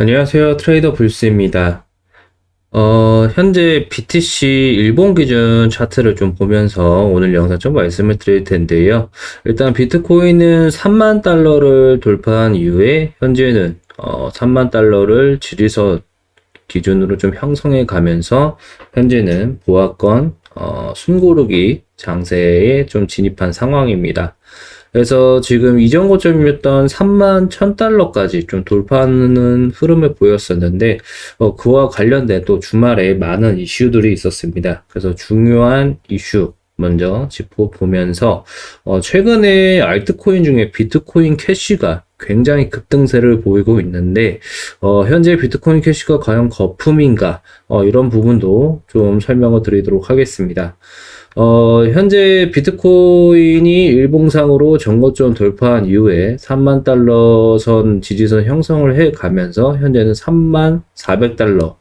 안녕하세요. 트레이더 불스입니다. 어, 현재 BTC 일본 기준 차트를 좀 보면서 오늘 영상 좀 말씀을 드릴 텐데요. 일단 비트코인은 3만 달러를 돌파한 이후에 현재는 어, 3만 달러를 지리선 기준으로 좀 형성해 가면서 현재는 보합권 어, 숨고르기 장세에 좀 진입한 상황입니다. 그래서 지금 이전 고점이었던 3만 1000달러까지 좀 돌파하는 흐름을 보였었는데, 어, 그와 관련된 또 주말에 많은 이슈들이 있었습니다. 그래서 중요한 이슈, 먼저 짚어보면서, 어, 최근에 알트코인 중에 비트코인 캐시가 굉장히 급등세를 보이고 있는데, 어, 현재 비트코인 캐시가 과연 거품인가, 어, 이런 부분도 좀 설명을 드리도록 하겠습니다. 어, 현재 비트코인이 일봉상으로 전고점 돌파한 이후에 3만 달러 선 지지선 형성을 해 가면서 현재는 3만 400달러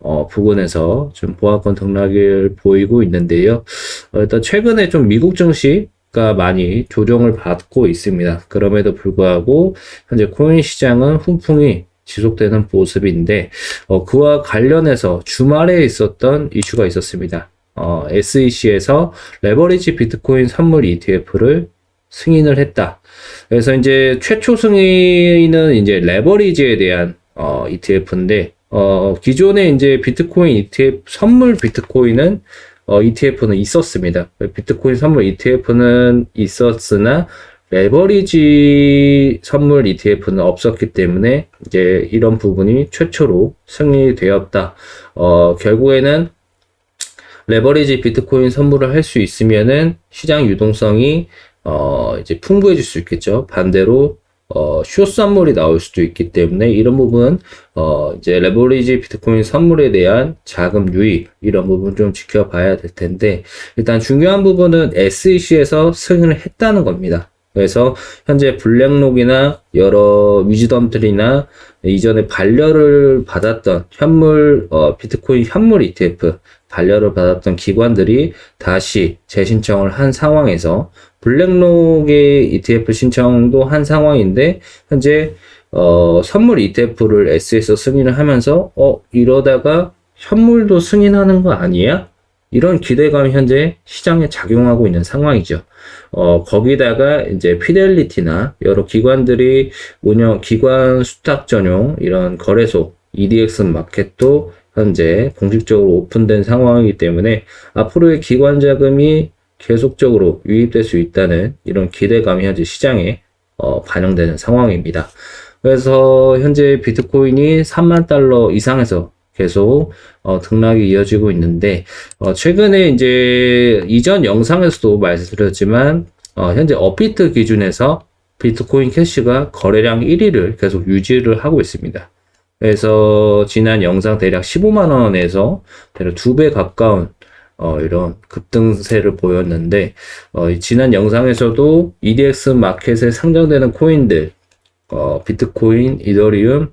어, 부근에서 좀 보합권 등락을 보이고 있는데요. 어, 일단 최근에 좀 미국 증시 가 많이 조정을 받고 있습니다. 그럼에도 불구하고 현재 코인 시장은 훈풍이 지속되는 모습인데 어, 그와 관련해서 주말에 있었던 이슈가 있었습니다. 어, SEC에서 레버리지 비트코인 선물 ETF를 승인을 했다. 그래서 이제 최초 승인은 이제 레버리지에 대한 어, ETF인데 어, 기존에 이제 비트코인 ETF 선물 비트코인은 어, ETF는 있었습니다. 비트코인 선물 ETF는 있었으나 레버리지 선물 ETF는 없었기 때문에 이제 이런 부분이 최초로 승인이 되었다. 어, 결국에는 레버리지 비트코인 선물을 할 수 있으면은 시장 유동성이 어 이제 풍부해질 수 있겠죠. 반대로 어쇼 선물이 나올 수도 있기 때문에 이런 부분 어 이제 레버리지 비트코인 선물에 대한 자금 유입 이런 부분 좀 지켜봐야 될 텐데 일단 중요한 부분은 SEC에서 승인을 했다는 겁니다. 그래서 현재 블랙록이나 여러 위즈덤들이나 이전에 반려를 받았던 현물 어, 비트코인 현물 ETF 반려를 받았던 기관들이 다시 재신청을 한 상황에서 블랙록의 ETF 신청도 한 상황인데 현재 어, 선물 ETF를 S에서 승인을 하면서 어 이러다가 현물도 승인하는 거 아니야? 이런 기대감이 현재 시장에 작용하고 있는 상황이죠. 어, 거기다가 이제 피델리티나 여러 기관들이 운영, 기관 수탁 전용 이런 거래소, EDX 마켓도 현재 공식적으로 오픈된 상황이기 때문에 앞으로의 기관 자금이 계속적으로 유입될 수 있다는 이런 기대감이 현재 시장에 어, 반영되는 상황입니다. 그래서 현재 비트코인이 3만 달러 이상에서 계속 어, 등락이 이어지고 있는데 어, 최근에 이제 이전 영상에서도 말씀드렸지만 어, 현재 업비트 기준에서 비트코인 캐시가 거래량 1위를 계속 유지를 하고 있습니다. 그래서 지난 영상 대략 15만 원에서 대략 2배 가까운 어, 이런 급등세를 보였는데 어, 지난 영상에서도 EDX 마켓에 상장되는 코인들 어, 비트코인, 이더리움,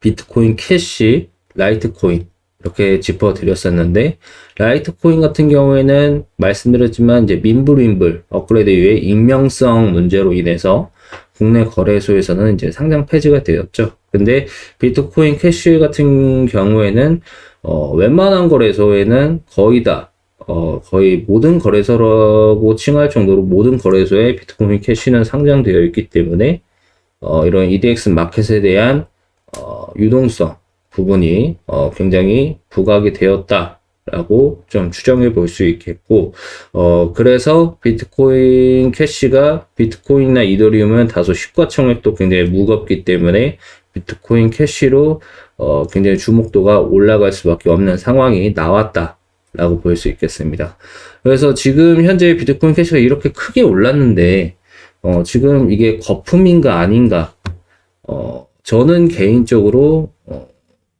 비트코인 캐시, 라이트코인 이렇게 짚어드렸었는데 라이트코인 같은 경우에는 말씀드렸지만 이제 민불민불 업그레이드 이후에 익명성 문제로 인해서 국내 거래소에서는 이제 상장 폐지가 되었죠. 근데 비트코인 캐시 같은 경우에는 어, 웬만한 거래소에는 거의 다 어, 거의 모든 거래소라고 칭할 정도로 모든 거래소에 비트코인 캐시는 상장되어 있기 때문에 어, 이런 EDX 마켓에 대한 어, 유동성 부분이 어, 굉장히 부각이 되었다 라고 좀 추정해 볼 수 있겠고, 어, 그래서 비트코인 캐시가 비트코인이나 이더리움은 다소 시가총액도 굉장히 무겁기 때문에 비트코인 캐시로 어, 굉장히 주목도가 올라갈 수밖에 없는 상황이 나왔다 라고 볼 수 있겠습니다. 그래서 지금 현재 비트코인 캐시가 이렇게 크게 올랐는데, 어, 지금 이게 거품인가 아닌가, 어, 저는 개인적으로, 어,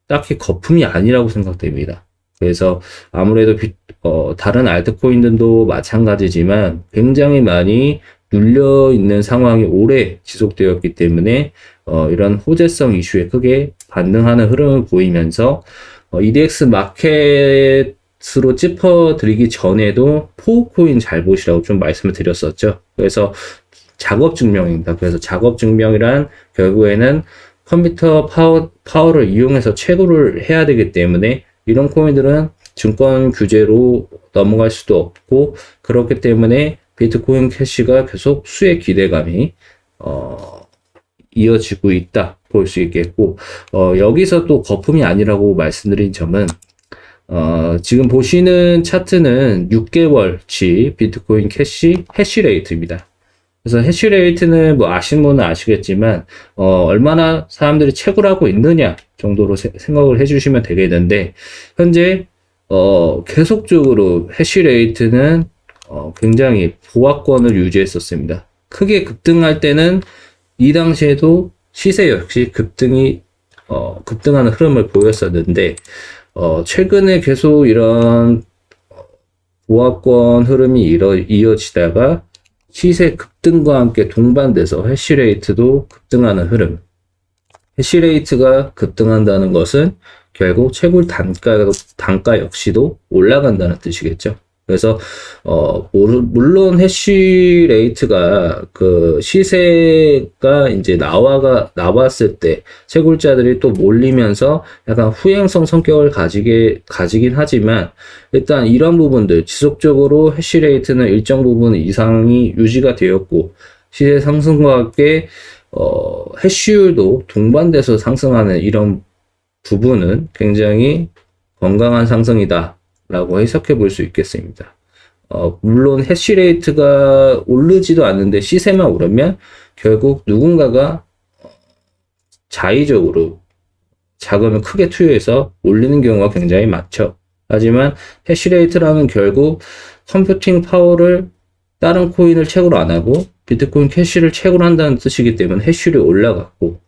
딱히 거품이 아니라고 생각됩니다. 그래서 아무래도 비, 어, 다른 알트코인들도 마찬가지지만 굉장히 많이 눌려 있는 상황이 오래 지속되었기 때문에 어, 이런 호재성 이슈에 크게 반등하는 흐름을 보이면서 어, EDX 마켓으로 짚어드리기 전에도 포코인 잘 보시라고 좀 말씀을 드렸었죠. 그래서 작업 증명입니다. 그래서 작업 증명이란 결국에는 컴퓨터 파워, 파워를 이용해서 채굴을 해야 되기 때문에 이런 코인들은 증권 규제로 넘어갈 수도 없고 그렇기 때문에 비트코인 캐시가 계속 수의 기대감이 어, 이어지고 있다 볼 수 있겠고 어, 여기서 또 거품이 아니라고 말씀드린 점은 어, 지금 보시는 차트는 6개월치 비트코인 캐시 해시레이트입니다. 그래서 해시레이트는 뭐 아시는 분은 아시겠지만 어, 얼마나 사람들이 채굴하고 있느냐 정도로 세- 생각을 해주시면 되겠는데 현재 어, 계속적으로 해시레이트는 어, 굉장히 보합권을 유지했었습니다. 크게 급등할 때는 이 당시에도 시세 역시 급등이 어, 급등하는 흐름을 보였었는데 어, 최근에 계속 이런 어, 보합권 흐름이 이어, 이어지다가 시세 급등과 함께 동반돼서 해시레이트도 급등하는 흐름. 해시레이트가 급등한다는 것은 결국 채굴 단가, 단가 역시도 올라간다는 뜻이겠죠. 그래서, 어, 물론 해시 레이트가 그 시세가 이제 나와가, 나왔을 때 채굴자들이 또 몰리면서 약간 후행성 성격을 가지게, 가지긴 하지만 일단 이런 부분들 지속적으로 해시 레이트는 일정 부분 이상이 유지가 되었고 시세 상승과 함께 어, 해시율도 동반돼서 상승하는 이런 부분은 굉장히 건강한 상승이다 라고 해석해 볼 수 있겠습니다. 어, 물론 해시레이트가 오르지도 않는데 시세만 오르면 결국 누군가가 어, 자의적으로 자금을 크게 투여해서 올리는 경우가 굉장히 많죠. 하지만 해시레이트라는 결국 컴퓨팅 파워를 다른 코인을 채굴 안 하고 비트코인 캐시를 채굴 한다는 뜻이기 때문에 해시율이 올라갔고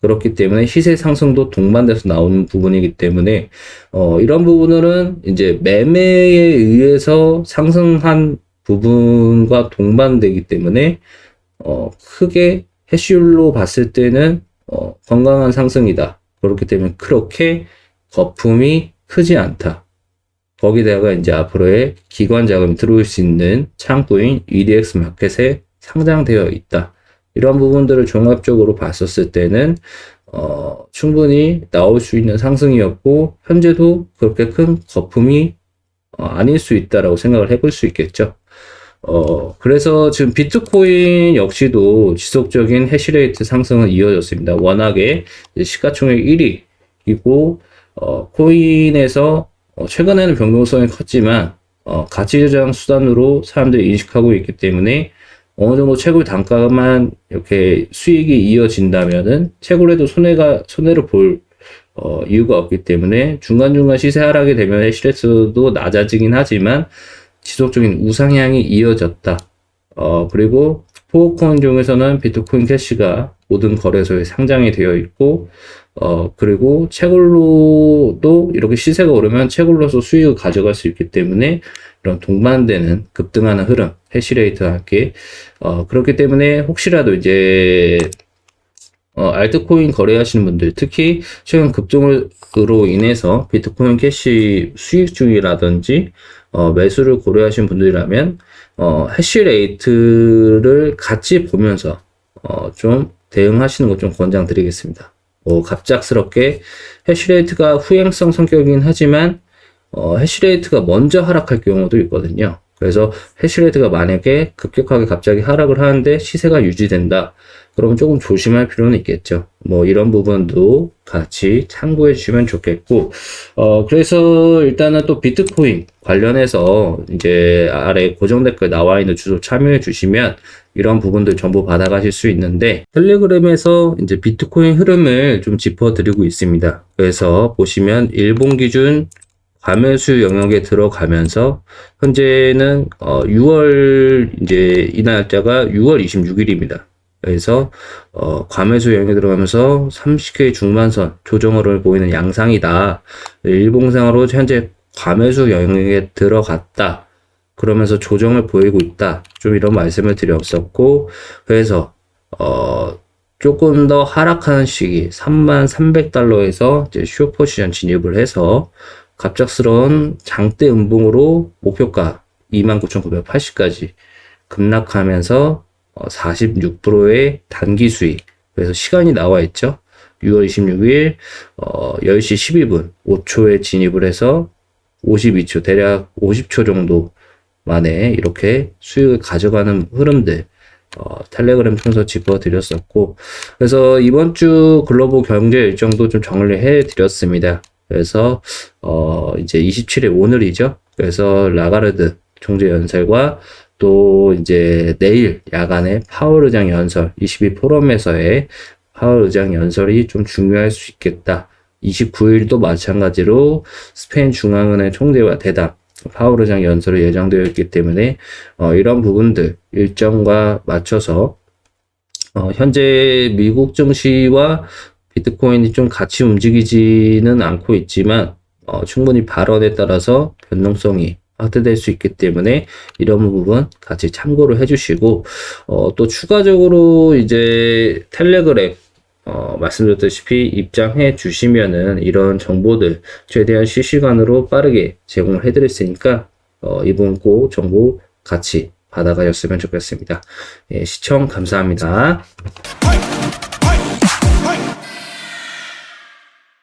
그렇기 때문에 시세 상승도 동반돼서 나오는 부분이기 때문에 어, 이런 부분들은 이제 매매에 의해서 상승한 부분과 동반되기 때문에 어, 크게 해시율로 봤을 때는 어, 건강한 상승이다. 그렇기 때문에 그렇게 거품이 크지 않다. 거기다가 이제 앞으로의 기관 자금이 들어올 수 있는 창구인 EDX 마켓에 상장되어 있다. 이런 부분들을 종합적으로 봤었을 때는 어, 충분히 나올 수 있는 상승이었고 현재도 그렇게 큰 거품이 어, 아닐 수 있다라고 생각을 해볼 수 있겠죠. 어, 그래서 지금 비트코인 역시도 지속적인 해시레이트 상승은 이어졌습니다. 워낙에 시가총액 1위이고 어, 코인에서 어, 최근에는 변동성이 컸지만 어, 가치조정 수단으로 사람들이 인식하고 있기 때문에 어느 정도 채굴 단가만 이렇게 수익이 이어진다면은 채굴에도 손해가 손해를 볼 어, 이유가 없기 때문에 중간중간 시세 하락이 되면 해시레이트도 낮아지긴 하지만 지속적인 우상향이 이어졌다. 어, 그리고 포코인 중에서는 비트코인 캐시가 모든 거래소에 상장이 되어 있고, 어, 그리고 채굴로도 이렇게 시세가 오르면 채굴로서 수익을 가져갈 수 있기 때문에 이런 동반되는 급등하는 흐름, 해시레이트와 함께, 어, 그렇기 때문에 혹시라도 이제, 어, 알트코인 거래하시는 분들, 특히 최근 급등으로 인해서 비트코인 캐시 수익 중이라든지, 어, 매수를 고려하신 분들이라면, 어, 해시레이트를 같이 보면서, 어, 좀 대응하시는 것 좀 권장드리겠습니다. 뭐, 갑작스럽게 해시레이트가 후행성 성격이긴 하지만, 어, 해시레이트가 먼저 하락할 경우도 있거든요. 그래서 해시레이트가 만약에 급격하게 갑자기 하락을 하는데 시세가 유지된다. 그러면 조금 조심할 필요는 있겠죠. 뭐 이런 부분도 같이 참고해 주시면 좋겠고, 어, 그래서 일단은 또 비트코인 관련해서 이제 아래 고정 댓글 나와 있는 주소 참여해 주시면 이런 부분들 전부 받아가실 수 있는데 텔레그램에서 이제 비트코인 흐름을 좀 짚어드리고 있습니다. 그래서 보시면 일본 기준 과매수 영역에 들어가면서 현재는 어 6월 이제 이 날짜가 6월 26일입니다. 그래서 어 과매수 영역에 들어가면서 30K 중반선 조정을 보이는 양상이다. 일봉상으로 현재 과매수 영역에 들어갔다. 그러면서 조정을 보이고 있다. 좀 이런 말씀을 드렸었고 그래서 어 조금 더 하락하는 시기 33,300달러에서 이제 슈 포지션 진입을 해서 갑작스러운 장대 음봉으로 목표가 29,980까지 급락하면서 어, 46%의 단기 수익. 그래서 시간이 나와 있죠. 6월 26일 어, 10시 12분 5초에 진입을 해서 52초 대략 50초 정도 만에 이렇게 수익을 가져가는 흐름들 어, 텔레그램 통해서 짚어드렸었고 그래서 이번 주 글로벌 경제 일정도 좀 정리해 드렸습니다. 그래서 어, 이제 27일 오늘이죠. 그래서 라가르드 총재 연설과 또 이제 내일 야간에 파월 의장 연설 22 포럼에서의 파월 의장 연설이 좀 중요할 수 있겠다. 29일도 마찬가지로 스페인 중앙은행 총재와 대담 파월 의장 연설이 예정되어 있기 때문에 어, 이런 부분들 일정과 맞춰서 어, 현재 미국 증시와 비트코인이 좀 같이 움직이지는 않고 있지만 어, 충분히 발언에 따라서 변동성이 확대될 수 있기 때문에 이런 부분 같이 참고를 해주시고 어, 또 추가적으로 이제 텔레그램 어, 말씀드렸다시피 입장해 주시면은 이런 정보들 최대한 실시간으로 빠르게 제공을 해드릴 테니까 어, 이번 꼭 정보 같이 받아가셨으면 좋겠습니다. 예, 시청 감사합니다.